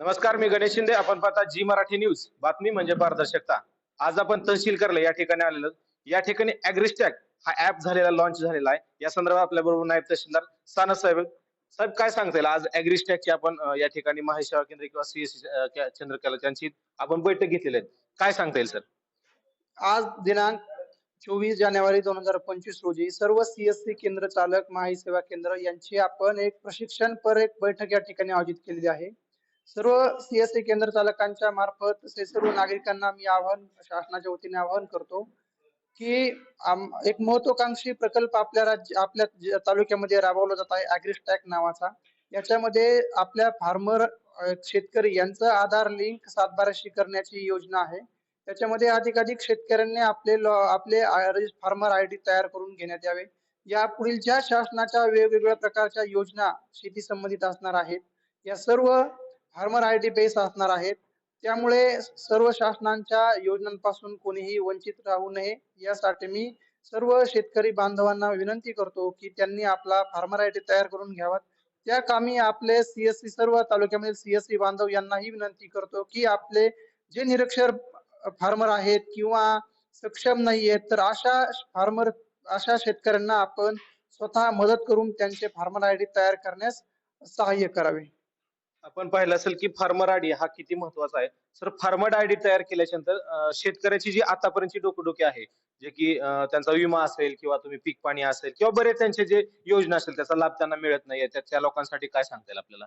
नमस्कार मी गणेश शिंदे. आपण पाहता जी मराठी न्यूज. बातमी म्हणजे पारदर्शकता. आज आपण तहसील करले या ठिकाणी आलेलो. या ठिकाणी अॅग्रिस्टॅक हा ऍप झालेला लॉन्च झालेला आहे. या संदर्भात आपल्या बरोबर नायब तहसीलदार सानस साहेब साहेब काय सांगता येईल? आज अॅग्रिस्टॅकची आपण या ठिकाणी महासेवा केंद्र किंवा सीएससी चंद्रकला त्यांची आपण बैठक घेतलेली आहे. काय सांगता येईल सर? आज दिनांक चोवीस जानेवारी दोन हजार पंचवीस रोजी सर्व सीएससी केंद्र चालक माही सेवा केंद्र यांची आपण एक प्रशिक्षण पर एक बैठक या ठिकाणी आयोजित केलेली आहे. सर्व सीएससी केंद्र चालकांच्या मार्फत तसेच सर्व नागरिकांना मी आवाहन शासनाच्या वतीने आवाहन करतो की एक महत्वाकांक्षी प्रकल्प आपल्या राज्य आपल्या तालुक्यामध्ये राबवला जात आहे अॅग्रिस्टॅक नावाचा. याच्यामध्ये आपल्या फार्मर शेतकरी यांचं आधार लिंक सातबाराशी करण्याची योजना आहे. त्याच्यामध्ये अधिकाधिक शेतकऱ्यांनी आपले लॉ- आपले फार्मर आय डी तयार करून घेण्यात यावे. या पुढील ज्या शासनाच्या वेगवेगळ्या प्रकारच्या योजना शेती संबंधित असणार आहेत या सर्व फार्मर आय डी बेस असणार आहेत. त्यामुळे सर्व शासनांच्या योजनांपासून कोणीही वंचित राहू नये. यासाठी मी सर्व शेतकरी बांधवांना विनंती करतो की त्यांनी आपला फार्मर आय डी तयार करून घ्यावा त्या कामी आपले सीएससी सर्व तालुक्यामधील सीएससी बांधव यांनाही विनंती करतो की आपले जे निरक्षर फार्मर आहेत किंवा सक्षम नाही आहेत तर अशा फार्मर अशा शेतकऱ्यांना आपण स्वतः मदत करून त्यांचे फार्मर आय डी तयार करण्यास सहाय्य करावे. आपण पाहिलं असेल की फार्मर आयडी हा किती महत्त्वाचा आहे. सर फार्मर आयडी तयार केल्याच्यानंतर शेतकऱ्याची जी आतापर्यंतची डोकदोकी आहे जे की त्यांचा विमा असेल किंवा तुम्ही पीक पाणी असेल किंवा बरेच त्यांचे जे योजना असेल त्याचा लाभ त्यांना मिळत नाहीये. त्या लोकांसाठी काय सांगता येईल आपल्याला?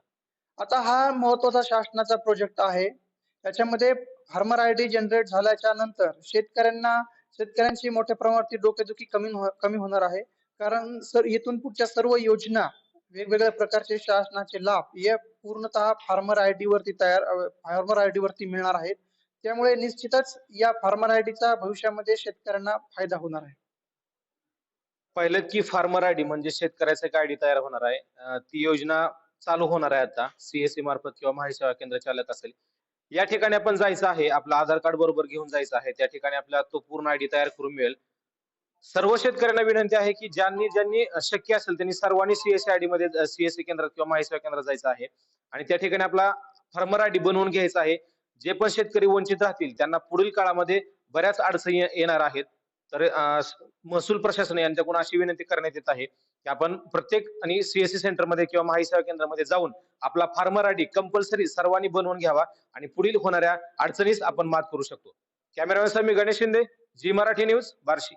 आता हा महत्त्वाचा शासनाचा प्रोजेक्ट आहे. त्याच्यामध्ये फार्मर आय डी जनरेट झाल्याच्यानंतर शेतकऱ्यांना शेतकऱ्यांची मोठ्या प्रमाणात डोकेदुखी कमी हो- कमी होणार आहे. कारण सर इथून पुढच्या सर्व योजना वेगवेगळ्या प्रकारचे शासनाचे लाभ या पूर्णतः फार्मर आय डी वरती तयार फार्मर आय डी वरती मिळणार आहेत. त्यामुळे निश्चितच या फार्मर आय चा भविष्यामध्ये शेतकऱ्यांना फायदा होणार आहे. पहिलं की फार्मर आयडी म्हणजे शेतकऱ्याचा एक आयडी तयार होणार आहे. ती योजना चालू होणार आहे आता. सीएससी मार्फत किंवा महासेवा केंद्र चालक असेल. या ठिकाणी आपण जायचं आहे. आपलं आधार कार्ड बरोबर घेऊन जायचं आहे. त्या ठिकाणी आपल्याला तो पूर्ण आयडी तयार करून मिळेल. सर्व शेतकऱ्यांना विनंती आहे की ज्यांनी ज्यांनी शक्य असेल त्यांनी सर्वांनी सीएससी आयडी मध्ये सीएससी केंद्रात किंवा महासेवा केंद्रात जायचं आहे. आणि त्या ठिकाणी आपला फार्मर आयडी बनवून घ्यायचा आहे. जे पण शेतकरी वंचित राहतील त्यांना पुढील काळामध्ये बऱ्याच अडचणी येणार आहेत. तर महसूल प्रशासन यांच्याकडून अशी विनंती करण्यात येत आहे की आपण प्रत्येक आणि सीएससी सेंटरमध्ये किंवा महासेवा केंद्रामध्ये जाऊन आपला फार्मर आयडी कंपल्सरी सर्वांनी बनवून घ्यावा आणि पुढील होणाऱ्या अडचणीस आपण मात करू शकतो. कॅमेरामॅन मी गणेश शिंदे जी मराठी न्यूज बार्शी.